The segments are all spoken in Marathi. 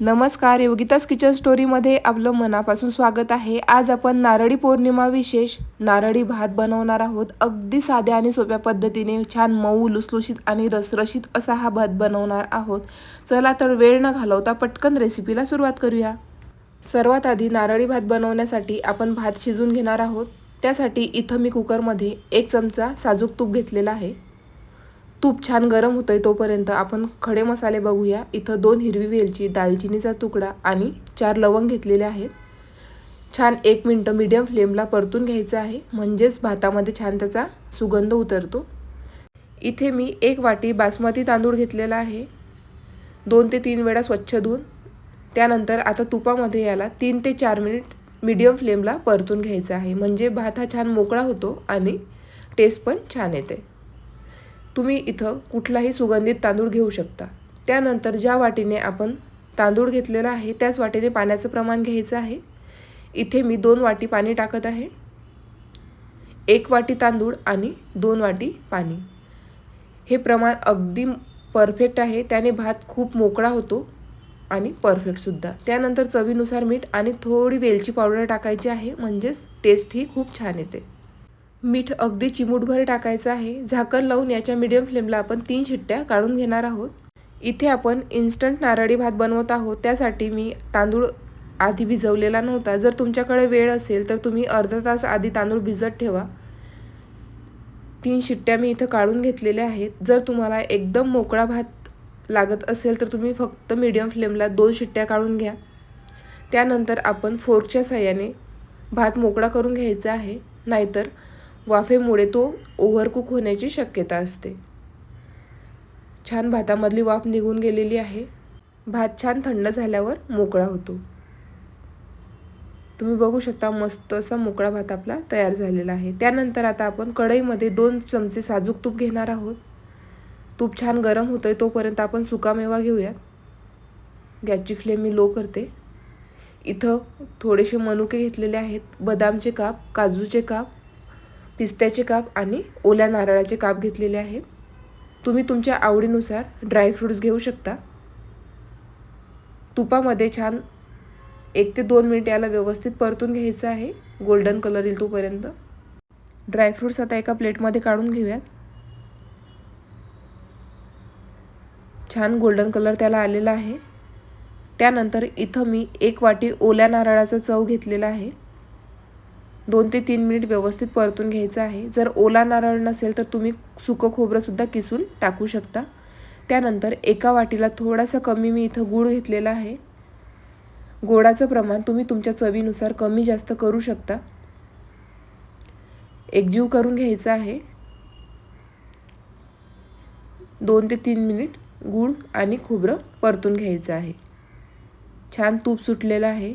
नमस्कार योगितास किचन स्टोरीमध्ये आपलं मनापासून स्वागत आहे. आज आपण नारळी पौर्णिमा विशेष नारळी भात बनवणार आहोत. अगदी साध्या आणि सोप्या पद्धतीने छान मऊ लुसलुशीत आणि रसरशीत असा हा भात बनवणार आहोत. चला तर वेळ न घालवता पटकन रेसिपीला सुरुवात करूया. सर्वात आधी नारळी भात बनवण्यासाठी आपण भात शिजून घेणार आहोत. त्यासाठी इथं मी कुकरमध्ये एक चमचा साजूक तूप घेतलेला आहे. तूप छान गरम होतं आहे तोपर्यंत आपण खडे मसाले बघूया. इथं दोन हिरवी वेलची दालचिनीचा तुकडा आणि चार लवंग घेतलेले आहेत. छान एक मिनटं मीडियम फ्लेमला परतून घ्यायचं आहे. म्हणजेच भातामध्ये छान त्याचा सुगंध उतरतो. इथे मी एक वाटी बासमती तांदूळ घेतलेला आहे. दोन ते तीन वेळा स्वच्छ धुवून. त्यानंतर आता तुपामध्ये याला तीन ते चार मिनिट मीडियम फ्लेमला परतून घ्यायचा आहे. म्हणजे भात हा छान मोकळा होतो आणि टेस्ट पण छान येते. तुम्ही इथं कुठलाही सुगंधित तांदूळ घेऊ शकता. त्यानंतर ज्या वाटीने आपण तांदूळ घेतलेला आहे त्याच वाटीने पाण्याचं प्रमाण घ्यायचं आहे. इथे मी दोन वाटी पाणी टाकत आहे. एक वाटी तांदूळ आणि दोन वाटी पाणी. हे प्रमाण अगदी परफेक्ट आहे. त्याने भात खूप मोकळा होतो आणि परफेक्टसुद्धा त्यानंतर चवीनुसार मीठ आणि थोडी वेलची पावडर टाकायची आहे. म्हणजेच टेस्ट ही खूप छान येते. मीठ अगदी चिमूटभर टाकायचं आहे. झाकण लावून याच्या मीडियम फ्लेमला आपण तीन शिट्ट्या काढून घेणार आहोत. इथे आपण इन्स्टंट नारळी भात बनवत आहोत. त्यासाठी मी तांदूळ आधी भिजवलेला नव्हता. जर तुमच्याकडे वेळ असेल तर तुम्ही अर्धा तास आधी तांदूळ भिजत ठेवा. तीन शिट्ट्या मी इथं काढून घेतलेल्या आहेत. जर तुम्हाला एकदम मोकळा भात लागत असेल तर तुम्ही फक्त मीडियम फ्लेमला दोन शिट्ट्या काढून घ्या. त्यानंतर आपण फोर्कच्या साह्याने भात मोकळा करून घ्यायचा आहे. नाहीतर वाफेमुळे तो ओव्हरकुक होण्याची शक्यता असते. छान भातामधली वाफ निघून गेलेली आहे. भात छान थंड झाल्यावर मोकळा होतो. तुम्ही बघू शकता मस्त असा मोकळा भात आपला तयार झालेला आहे. त्यानंतर आता आपण कढईमध्ये दोन चमचे साजूक तूप घेणार आहोत. तूप छान गरम होतं आहे तोपर्यंत आपण सुकामेवा घेऊयात. गॅसची फ्लेम मी लो करते. इथं थोडेसे मनुके घेतलेले आहेत. बदामचे काप काजूचे काप पिस्त्याचे काप आणि ओल्या नारळाचे काप घेतलेले आहेत. तुम्ही तुमच्या आवडीनुसार ड्रायफ्रूट्स घेऊ शकता. तुपामध्ये छान एक ते दोन मिनिट याला व्यवस्थित परतून घ्यायचं आहे. गोल्डन कलर येईल तोपर्यंत. ड्रायफ्रूट्स आता एका प्लेटमध्ये काढून घेऊयात. छान गोल्डन कलर त्याला आलेला आहे. त्यानंतर इथं मी एक वाटी ओल्या नारळाचा चव घेतलेला आहे. दोन ते तीन मिनिट व्यवस्थित परतून घ्यायचं आहे. जर ओला नारळ नसेल तर तुम्ही सुकं खोबरंसुद्धा किसून टाकू शकता. त्यानंतर एका वाटीला थोडासा कमी मी इथं गूळ घेतलेला आहे. गोडाचं प्रमाण तुम्ही तुमच्या चवीनुसार कमी जास्त करू शकता. एकजीव करून घ्यायचं आहे. दोन ते तीन मिनिट गूळ आणि खोबरं परतून घ्यायचं आहे. छान तूप सुटलेलं आहे.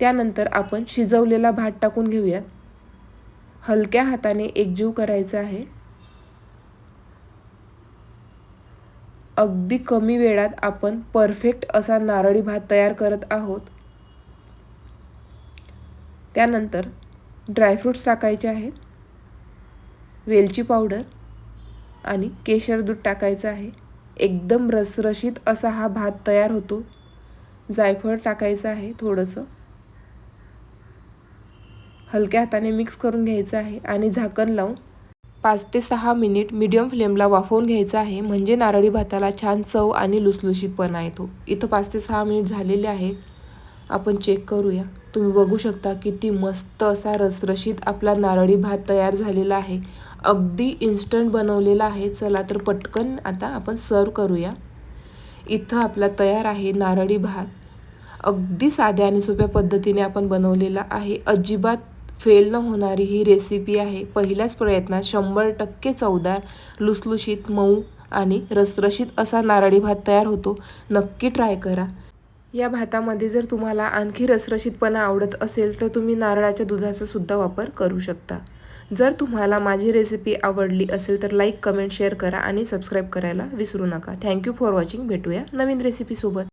त्यानंतर आपण शिजवलेला भात टाकून घेऊयात. हलक्या हाताने एकजीव करायचा आहे. अगदी कमी वेळात आपण परफेक्ट असा नारळी भात तयार करत आहोत. त्यानंतर ड्रायफ्रूट्स टाकायचे आहेत. वेलची पावडर आणि केशर दूध टाकायचं आहे. एकदम रसरशीत असा हा भात तयार होतो. जायफळ टाकायचं आहे थोडंसं. हलक्या हाताने मिक्स करून घ्यायचं आहे आणि झाकण लावून पाच ते सहा मिनिट मीडियम फ्लेमला वाफवून घ्यायचं आहे. म्हणजे नारळी भाताला छान चव आणि लुसलुशीतपणा येतो. इथं पाच ते सहा मिनिट झालेले आहेत. आपण चेक करूया. तुम्ही बघू शकता किती मस्त असा रसरशीत आपला नारळी भात तयार झालेला आहे. अगदी इन्स्टंट बनवलेला आहे. चला तर पटकन आता आपण सर्व करूया. इथं आपला तयार आहे नारळी भात. अगदी साध्या आणि सोप्या पद्धतीने आपण बनवलेला आहे. अजिबात फेल न होणारी ही रेसिपी आहे. पहिल्याच प्रयत्नात शंभर टक्के चवदार लुसलुशीत मऊ आणि रसरशीत असा नारळी भात तयार होतो. नक्की ट्राय करा. या भातामध्ये जर तुम्हाला आणखी रसरशीतपणा आवडत असेल तर तुम्ही नारळाच्या दुधाचा सुद्धा वापर करू शकता. जर तुम्हाला माझी रेसिपी आवडली असेल तर लाईक कमेंट शेअर करा आणि सबस्क्राईब करायला विसरू नका. थँक्यू फॉर वॉचिंग भेटूया नवीन रेसिपीसोबत